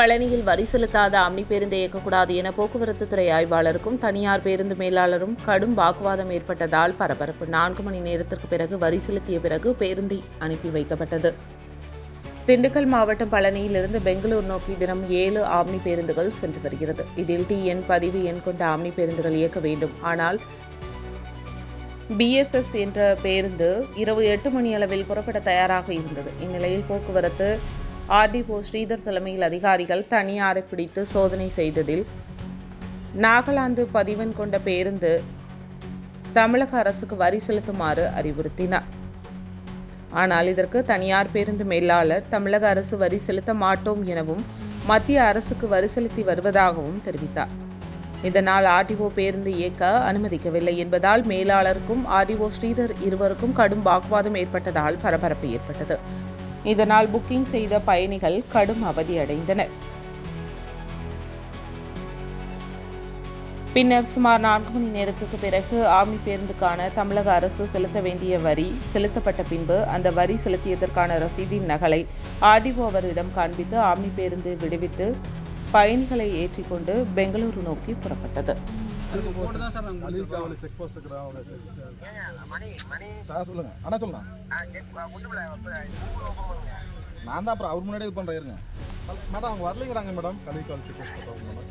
பழனியில் வரி செலுத்தாத ஆம்னி பேருந்து இயக்கக்கூடாது என போக்குவரத்து துறை ஆய்வாளருக்கும் தனியார் பேருந்து மேலாளரும் கடும் வாக்குவாதம் ஏற்பட்டதால் பரபரப்பு. நான்கு மணி நேரத்திற்கு பிறகு வரி செலுத்திய பிறகு பேருந்தை அனுப்பி வைக்கப்பட்டது. திண்டுக்கல் மாவட்டம் பழனியிலிருந்து பெங்களூர் நோக்கி தினம் ஏழு ஆம்னி பேருந்துகள் சென்று வருகிறது. இதில் டி எண் பதிவு எண் கொண்ட ஆம்னி பேருந்துகள் இயக்க வேண்டும். ஆனால் பிஎஸ்எஸ் என்ற பேருந்து இரவு எட்டு மணி அளவில் புறப்பட தயாராக இருந்தது. இந்நிலையில் போக்குவரத்து ஆர்டிஓ ஸ்ரீதர் தலைமையில் அதிகாரிகள் தனியாரை பிடித்து சோதனை செய்ததில் நாகாலாந்து பதிவெண் கொண்ட பேருந்து தமிழக அரசுக்கு வரி செலுத்துமாறு அறிவுறுத்தினார். ஆனால் இதற்கு தனியார் பேருந்து மேலாளர் தமிழக அரசு வரி செலுத்த மாட்டோம் எனவும் மத்திய அரசுக்கு வரி செலுத்தி வருவதாகவும் தெரிவித்தார். இதனால் ஆர்டிஓ பேருந்து இயக்க அனுமதிக்கவில்லை என்பதால் மேலாளருக்கும் ஆர்டிஓ ஸ்ரீதர் இருவருக்கும் கடும் வாக்குவாதம் ஏற்பட்டதால் பரபரப்பு ஏற்பட்டது. இதனால் புக்கிங் செய்த பயணிகள் கடும் அவதியடைந்தனர் பின்னர் சுமார் நான்கு மணி நேரத்துக்கு பிறகு ஆமி பேருந்துக்கான தமிழக அரசு செலுத்த வேண்டிய வரி செலுத்தப்பட்ட பின்பு அந்த வரி செலுத்தியதற்கான ரசீதின் நகலை ஆர்டிஓ அவரிடம் காண்பித்து ஆமி பேருந்து விடுவித்து பயணிகளை ஏற்றிக்கொண்டு பெங்களூரு நோக்கி புறப்பட்டது. செக் நான் தான் அப்புறம் அவர் முன்னாடி இது பண்ணுறேன் இருங்க. மேடம் அவங்க வரலைங்கிறாங்க madam Kalikal check post madam.